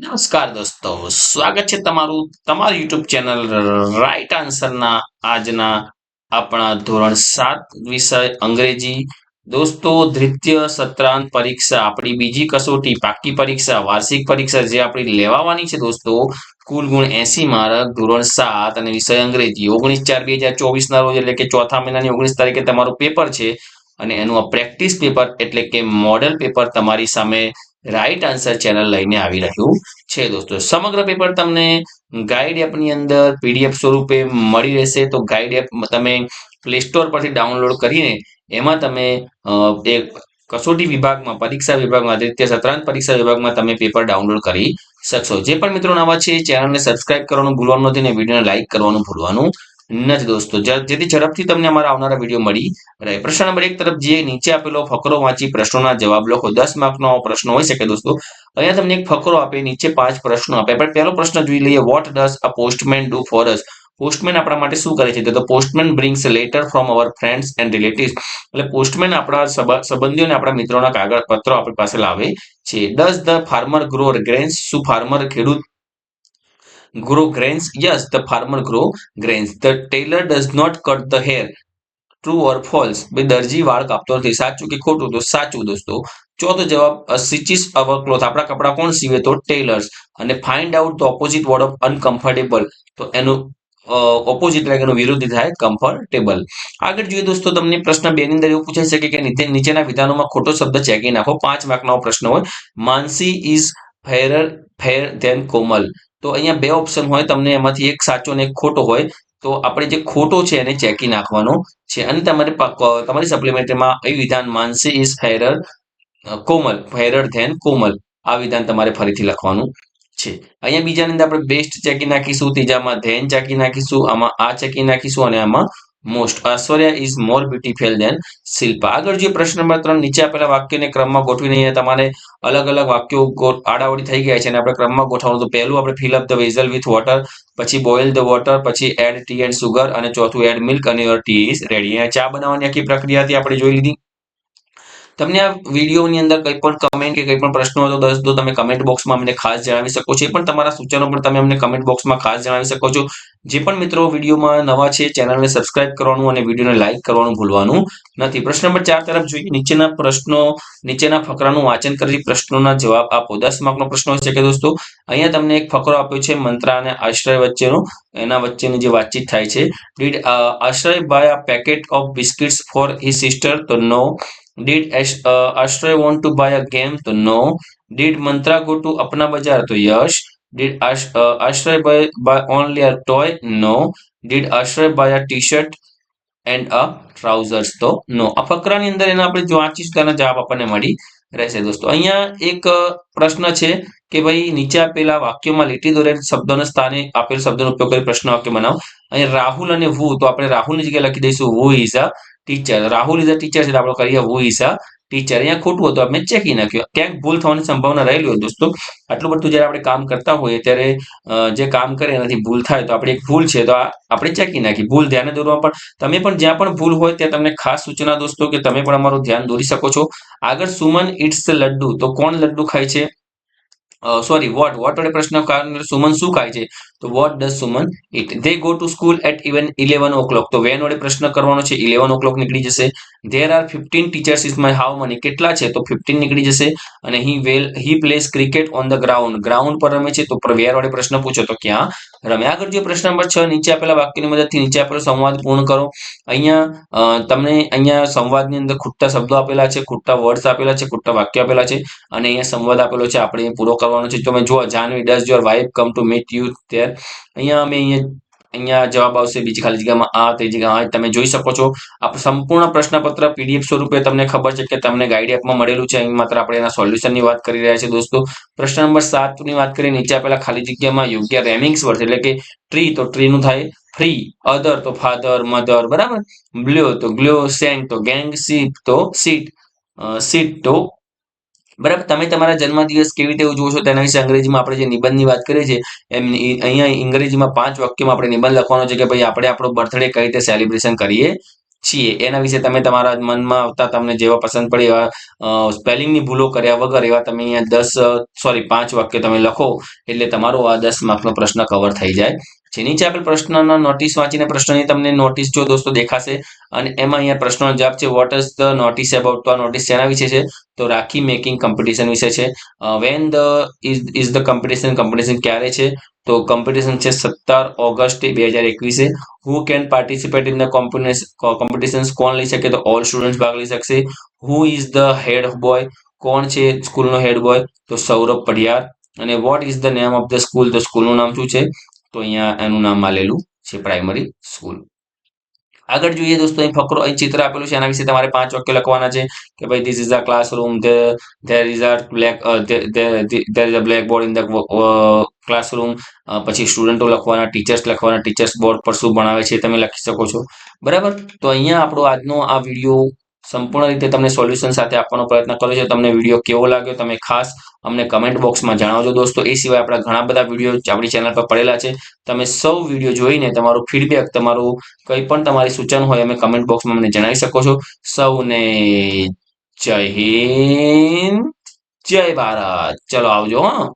નમસ્કાર દોસ્તો, સ્વાગત છે તમારું, તમારી યુટ્યુબ ચેનલ રાઈટ આન્સરના આજના આપણા ધોરણ સાત વિષય અંગ્રેજી. દોસ્તો, દ્વિતીય સત્રાંત પરીક્ષા, આપણી બીજી કસોટી, પાકી પરીક્ષા, વાર્ષિક પરીક્ષા જે આપણી લેવાવાની છે દોસ્તો, કુલ ગુણ એસી માર્ક, ધોરણ સાત અને વિષય અંગ્રેજી. ઓગણીસ ચાર બે હજાર ચોવીસના રોજ એટલે કે ચોથા મહિનાની ઓગણીસ તારીખે તમારું પેપર છે અને એનું આ પ્રેક્ટિસ પેપર એટલે કે મોડેલ પેપર તમારી સામે રાઈટ આન્સર ચેનલ લઈને આવી રહ્યું છે. દોસ્તો, સમગ્ર પેપર તમને ગાઈડ એપની અંદર પીડીએફ સ્વરૂપે મળી રહેશે. તો ગાઈડ એપ તમે પ્લે સ્ટોર પરથી ડાઉનલોડ કરીને એમાં તમે એક કસોટી વિભાગમાં, પરીક્ષા વિભાગમાં દ્વિતીય સત્રાંત પરીક્ષા વિભાગમાં તમે પેપર ડાઉનલોડ કરી શકશો. જે પણ મિત્રો નવા છે, ચેનલને સબસ્ક્રાઇબ કરવાનું ભૂલવાનું નથી અને વિડીયોને લાઇક કરવાનું ભૂલવાનું નથી દોસ્તો. જેથી ઝડપથી તમને અમારા આવનારા વીડિયો મળી રહે. પ્રશ્ન નંબર એક તરફ જે નીચે આપેલો ફકરો વાંચી પ્રશ્નોના જવાબ લખો. દસ માર્કનો પ્રશ્ન હોઈ શકે દોસ્તો. અહીંયા તમને એક ફકરો આપે, નીચે પાંચ પ્રશ્નો આપે. પણ પહેલો પ્રશ્ન જોઈ લઈએ. What does a postman do for us postman આપણા માટે શું કરે છે? તો postman brings letter from our friends and relatives એટલે પોસ્ટમેન આપણા સંબંધીઓ અને આપણા મિત્રોના કાગળ પત્રો આપણી પાસે લાવે છે. Does the farmer grow grains શું ફાર્મર ખેડૂત grow grains? Yes, the farmer grow grains. The tailor does not cut the hair. True or false બે દરજી વાળ કાપતો નથી સાચું કે ખોટું તો સાચું દોસ્તો ચોથો જવાબ સિચિસ અવર ક્લોથ આપણા કપડા કોણ સીવે તો ટેલર્સ અને find out the opposite word of uncomfortable તો એનું ઓપોઝિટ એટલે એનું વિરુદ્ધ થાય કમ્ફર્ટેબલ આગળ જોઈએ દોસ્તો તમને પ્રશ્ન બે ની અંદર એવું પૂછાઈ શકે કે નીચેના વિધાનોમાં ખોટો શબ્દ ચેકી નાખો પાંચ માર્કનો પ્રશ્ન હોય Mansi is fairer fair than Komal તો અહીંયા બે ઓપ્શન હોય, તમને એમાંથી એક સાચો ને એક ખોટો હોય. તો આપણે જે ખોટો છે એને ચેકી નાખવાનો છે. અને તમારે તમારી સપ્લિમેન્ટરીમાં એ વિધાન Mansi is fairer Komal fairer than Komal. આ વિધાન તમારે ફરીથી લખવાનું છે. અહીંયા બીજાની અંદર આપણે બેસ્ટ ચેકી નાખીશું, ત્રીજામાં ધેન ચેકી નાખીશું, આમાં આ ચેકી નાખીશું અને આમાં most Aishwarya is more beautiful than Shilpa આગળ જે પ્રશ્ન નંબર ત્રણ, નીચે આપેલા વાક્યને ક્રમમાં ગોઠવીને અહીંયા તમારે અલગ અલગ વાક્યો આડાવડી થઈ ગયા છે અને આપણે ક્રમમાં ગોઠવવાનું. તો પહેલું આપણે fill up the vessel with water પછી બોઇલ ધ વોટર પછી એડ ટી એન્ડ સુગર અને ચોથું add milk and your tea is ready ચા બનાવવાની આખી પ્રક્રિયા હતી, આપણે જોઈ લીધી. તમને આ વિડીયોની અંદર કંઈ પણ કમેન્ટ કે કંઈ પણ પ્રશ્નો હોય તો દસ તો તમે કમેન્ટ બોક્સમાં અમને ખાસ જણાવી શકો છો. એ પણ તમારા સૂચનો પણ તમે અમને કમેન્ટ બોક્સમાં ખાસ જણાવી શકો છો. જે પણ મિત્રો વિડીયોમાં નવા છે, ચેનલને સબસ્ક્રાઇબ કરવાનું અને વિડીયોને લાઇક કરવાનું ભૂલવાનું નથી. પ્રશ્ન નંબર ચાર તરફ જોઈએ, નીચેના પ્રશ્નો, નીચેના ફકરાનું વાંચન કરી પ્રશ્નોના જવાબ આપો. દસ માર્કનો પ્રશ્ન હોઈ છે કે દોસ્તો, અહીંયા તમને એક ફકરો આપ્યો છે, મંત્રા અને આશ્રય વચ્ચેનો. એના વચ્ચેની જે વાતચીત થાય છે did Ashray buy a packet of biscuits for he sister તો no did Ashray want to buy a game તો no did Mantra go to Apna Bazaar? તો yes. Did Ash, uh, Ashray buy, buy only a toy? No. Did Ashray buy a t-shirt and a trousers? તો નો આ ફકરાની અંદર એને આપણે જો વાંચીશું તેના જવાબ આપણને મળી રહેશે દોસ્તો અહીંયા એક પ્રશ્ન છે કે ભાઈ નીચે આપેલા વાક્યોમાં લીટી દોરેલ શબ્દોના સ્થાને આપેલ શબ્દનો ઉપયોગ કરી પ્રશ્ન વાક્ય બનાવો અહીંયા રાહુલ અને વુ તો આપણે રાહુલની જગ્યાએ લખી દઈશું who is a teacher Rahul is a teacher છે આપણે કરીએ હુ ઇઝ અ ટીચર અહીંયા ખોટું હતું. આપણે ચેકી નાખ્યું. ક્યાંક ભૂલ થવાની સંભાવના રહેલી હોય દોસ્તો. આટલું બધું જ્યારે આપણે કામ કરતા હોઈએ ત્યારે જે કામ કરે એનાથી ભૂલ થાય તો આપણે એક ભૂલ છે. તો આપણે ચેકી નાખી. ભૂલ ધ્યાને દોરવા પણ તમે પણ જ્યાં પણ ભૂલ હોય ત્યાં તમને ખાસ સૂચના દોસ્તો કે તમે પણ અમારું ધ્યાન દોરી શકો છો. આગળ સુમન ઇટ્સ લડ્ડુ. તો કોણ લડ્ડુ ખાય છે? સોરી વોટ વોટ વડે પ્રશ્ન સુમન શું ખાય છે? તો what does Suman eat they go to school at even eleven o'clock તો વેન વડે પ્રશ્ન કરવાનો છે ઇલેવન ઓ ક્લોક નીકળી જશે. There are fifteen teachers is my how many કેટલા છે? તો ફિફ્ટીન નીકળી જશે. અને he well he plays cricket on the ground ground પર રમે છે, તો વેર વડે પ્રશ્ન પૂછો, તો ક્યાં? રમે આગળ જે પ્રશ્ન નંબર છ. નીચે આપેલા વાક્યની મદદથી નીચે આપેલો સંવાદ પૂર્ણ કરો. અહીંયા તમને અહીંયા સંવાદની અંદર ખૂટતા શબ્દો આપેલા છે, ખૂટતા વર્ડ્સ આપેલા છે, ખૂટતા વાક્ય આપેલા છે. અને અહીંયા સંવાદ આપેલો છે, આપણે પૂરો કરવાનો છે. તમે જુઓ Janvi does your wife come to meet you અહીંયા અમે અહીંયા અહીંયા જવાબ આવશે બીજી ખાલી જગ્યામાં આ તે જગ્યા તમે જોઈ શકો છો. આ સંપૂર્ણ પ્રશ્નપત્ર પીડીએફ સ્વરૂપે તમને ખબર છે કે તમને ગાઈડ એપમાં મળેલું છે. અહીં માત્ર આપણે એના સોલ્યુશનની વાત કરી રહ્યા છીએ દોસ્તો. પ્રશ્ન નંબર સાતની વાત કરીએ, નીચે આપેલા ખાલી જગ્યામાં યોગ્ય રેમિંગ્સ વર્ડ એટલે કે ટ્રી તો ટ્રીનું થાય ફ્રી અધર તો ફાધર મધર બરાબર? બ્લ્યો તો ગ્લ્યો સેન્ટ તો ગેંગ સીટ તો સીટ સીટ તો બરાબર? તમે તમારા જન્મદિવસ કેવી રીતે ઉજવો છો તેના વિશે અંગ્રેજીમાં આપણે જે નિબંધની વાત કરીએ છીએ, એમ અહીંયા અંગ્રેજીમાં પાંચ વાક્યમાં આપણે નિબંધ લખવાનો છે કે ભાઈ આપણે આપણો બર્થડે કઈ રીતે સેલિબ્રેશન કરીએ છીએ. એના વિશે તમે તમારા મનમાં આવતા તમને જેવા પસંદ પડે એવા સ્પેલિંગની ભૂલો કર્યા વગર એવા તમે અહીંયા દસ સોરી પાંચ વાક્ય તમે લખો એટલે તમારો આ દસ માર્કનો પ્રશ્ન કવર થઈ જાય. છે નીચે આપેલ પ્રશ્નના નોટિસ વાંચીને પ્રશ્નની તમને નોટિસ જો દોસ્તો દેખાશે, અને એમાં અહીંયા પ્રશ્નનો જવાબ છે what is the notice about તો આ નોટિસ શેના વિશે છે? તો રાખી મેકિંગ કોમ્પિટિશન વિશે છે. When the is is the competition competition ક્યારે છે? તો કોમ્પિટિશન છે સત્તર ઓગસ્ટ બે હજાર એકવીસે. Who can participate in the competition કોણ લઈ શકે? તો ઓલ સ્ટુડન્ટ ભાગ લઈ શકશે. Who is the head boy કોણ છે સ્કૂલનો હેડ બોય તો સૌરભ પઢિયાર. અને what is the name of the school તો સ્કૂલનું નામ શું છે? તો અહીંયા એનું નામ આલેલું છે પ્રાઇમરી સ્કૂલ આગળ જોઈએ દોસ્તો, અહીં ફકરો અહીં ચિત્ર આપેલું છે, એના વિશે તમારે પાંચ વાક્ય લખવાના છે કે ભાઈ this is a classroom there is a black there is a black board in the classroom પછી સ્ટુડન્ટો લખવાના ટીચર્સ લખવાના ટીચર્સ બોર્ડ પર શું ભણાવે છે, તમે લખી શકો છો. બરાબર? તો અહીંયા આપણો આજનો આ વીડિયો સંપૂર્ણ રીતે તમને સોલ્યુશન સાથે આપવાનો પ્રયત્ન કર્યો છે. તમને વીડિયો કેવો લાગ્યો, તમે ખાસ અમને કમેન્ટ બોક્સમાં જણાવજો દોસ્તો. એ સિવાય આપણા ઘણા બધા વીડિયો આપણી ચેનલ પર પડેલા છે. તમે સૌ વીડિયો જોઈને તમારું ફીડબેક તમારું કંઈ પણ તમારી સૂચન હોય, અમે કમેન્ટ બોક્સમાં અમને જણાવી શકો છો. સૌને જય હિન્દ, જય ભારત. ચલો આવજો, હા.